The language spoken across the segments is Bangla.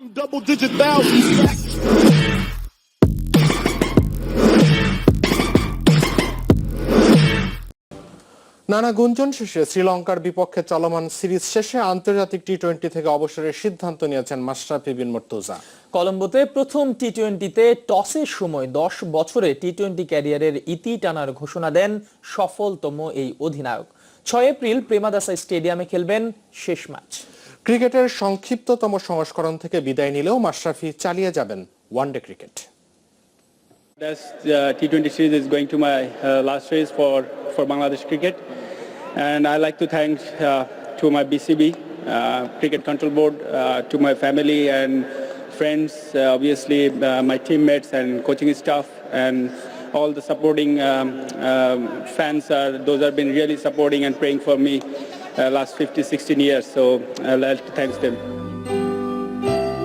Double digit thousands. নানা গুঞ্জন শেষে শ্রীলঙ্কার বিপক্ষে চলমান সিরিজ শেষে আন্তর্জাতিক টি টোয়েন্টি থেকে অবসরের সিদ্ধান্ত নিয়েছেন মাশরাফি বিন মুর্তজা। কলম্বোতে প্রথম টি টোয়েন্টিতে টসের সময় দশ বছরে টি টোয়েন্টি ক্যারিয়ারের ইতি টানার ঘোষণা দেন সফলতম এই অধিনায়ক। ছয় এপ্রিল প্রেমাদাসা স্টেডিয়ামে খেলবেন শেষ ম্যাচ। ক্রিকেটের সংক্ষিপ্ততম সংস্করণ থেকে বিদায় নিলেও মাশরাফি চালিয়ে যাবেন one day cricket This uh, T20 series is going to my uh, last race for, for Bangladesh cricket. And I like to thank uh, to my BCB, uh, Cricket Control Board, uh, to my family and friends, uh, obviously uh, my teammates and coaching staff and all the supporting um, um, fans. Are, those have been really supporting and praying for me uh, last 50, 16 years. So I'd like thanks them.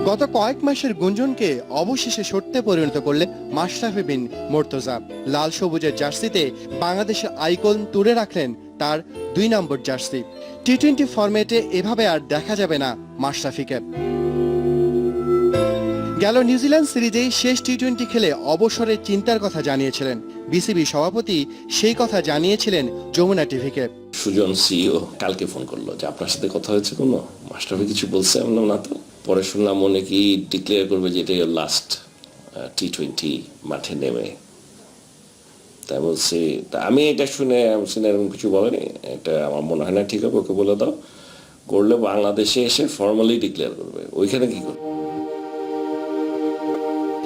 গত কয়েক মাসের গুঞ্জনকে অবশেষে সত্যে পরিণত করলে মাশরাফি বিন মোর্তজা লাল সবুজের জার্সিতে বাংলাদেশের আইকন তুলে রাখলেন তার দুই নম্বর জার্সি টি টোয়েন্টি ফরম্যাটে এভাবে আর দেখা যাবে না মাশরাফিকে গেল নিউজিল্যান্ড সিরিজেই শেষ টি টোয়েন্টি খেলে অবসরের চিন্তার কথা জানিয়েছিলেন। বিসিবি সভাপতি সেই কথা জানিয়েছিলেন যমুনা টিভিকে। সুজন সিও কালকে ফোন করল যে, আপনার সাথে কথা হয়েছে কোনো? মাস্টারফি কিছু বলছে আমি না তো? পরে শুনলাম মনে কি ডিক্লেয়ার করবে যে, এটাই লাস্ট টি টোয়েন্টি মাঠে নেমে। তাই বলছি, তা আমি এটা শুনে শুনে এরকম কিছু বলেনি। এটা আমার মনে হয় না ঠিক হবে, ওকে বলে দাও। করলে বাংলাদেশে এসে ফর্মালি ডিক্লেয়ার করবে। ওইখানে কি করবে?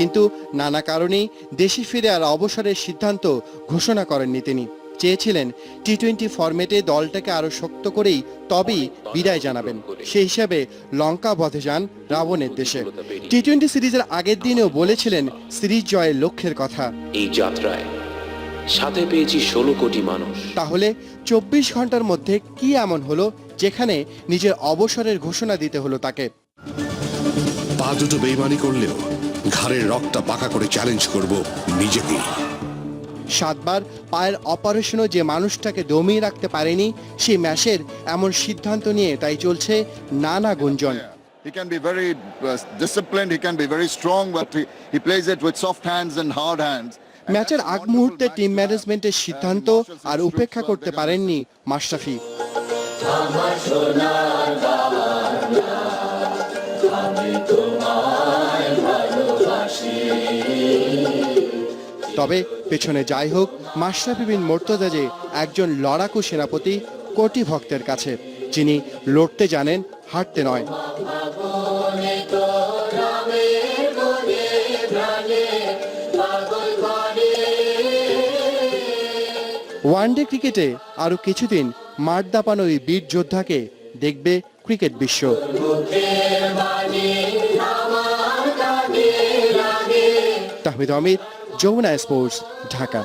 কিন্তু নানা কারণেই দেশে ফিরে আর অবসরের সিদ্ধান্ত ঘোষণা করেননি তিনি। চেয়েছিলেন টি টোয়েন্টি ফরম্যাটে দলটাকে আরও শক্ত করেই তবেই বিদায় জানাবেন। সেই হিসাবে লঙ্কা বধে যান রাবণের দেশে। টি টোয়েন্টি সিরিজের আগের দিনেও বলেছিলেন সিরিজ জয়ের লক্ষ্যের কথা। এই যাত্রায় সাথে পেয়েছি ষোলো কোটি মানুষ। তাহলে চব্বিশ ঘণ্টার মধ্যে কি এমন হলো যেখানে নিজের অবসরের ঘোষণা দিতে হলো তাকে? পা দুটো বেইমানি করলেও ঘাড়ের রক্তটা পাকা করে চ্যালেঞ্জ করব নিজেকেই সাতবার পায়ের অপারেশনও যে মানুষটাকে দমিয়ে রাখতে পারেনি সেই ম্যাচের এমন সিদ্ধান্ত নিয়ে তাই চলছে নানা গুঞ্জন। He can be very uh, disciplined, he can be very strong, but he, he plays it with soft hands and hard hands. ম্যাচের আগ মুহূর্তে টিম ম্যানেজমেন্টের সিদ্ধান্ত আর উপেক্ষা করতে পারেননি মাশরাফি। তবে পেছনে যাই হোক মাশরাফি বিন মোর্তজা যে একজন লড়াকু সেনাপতি, কোটি ভক্তের কাছে, যিনি লড়তে জানেন, হাঁটতে নয়। ওয়ানডে ক্রিকেটে আরও কিছুদিন মাঠ দাপানো এই বীর যোদ্ধাকে দেখবে ক্রিকেট বিশ্ব। তাহমিদ অমিত যমুনা স্পোর্টস ঢাকা।